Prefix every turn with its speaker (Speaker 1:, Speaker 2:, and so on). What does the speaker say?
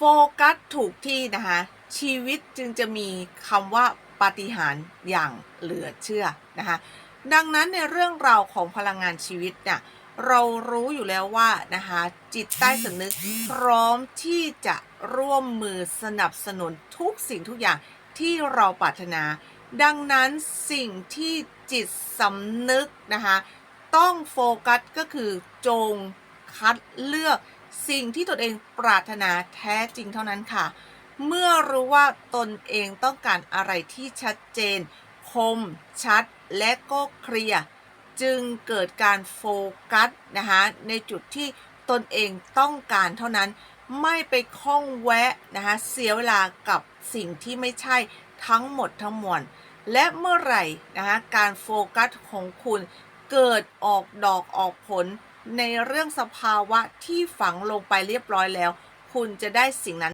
Speaker 1: โฟกัสถูกที่นะคะ ชีวิตจึงจะมีคำว่าปาฏิหาริย์อย่างเหลือเชื่อนะคะ ดังนั้นในเรื่องราวของพลังงานชีวิตเนี่ยเรารู้อยู่แล้วว่านะคะจิตใต้สำนึกพร้อมที่จะร่วมมือสนับสนุนทุกสิ่งทุกอย่างที่เราปรารถนา ดังนั้นสิ่งที่จิตสำนึกนะคะต้องโฟกัสก็คือจงคัดเลือก สิ่งที่ตนเองปรารถนาแท้จริงเท่านั้นค่ะ เมื่อรู้ว่าตนเองต้องการอะไรที่ชัดเจน คม ชัด และก็เคลียร์จึงเกิดการโฟกัสนะคะในจุดที่ตนเองต้องการเท่านั้น ไม่ไปคล้องแวะนะคะเสียเวลากับสิ่งที่ไม่ใช่ทั้งหมดทั้งมวลและเมื่อไหร่นะคะการโฟกัสของคุณเกิดออกดอกออกผล ในเรื่องสภาวะที่ฝังลงไปเรียบร้อยแล้ว คุณจะได้สิ่งนั้น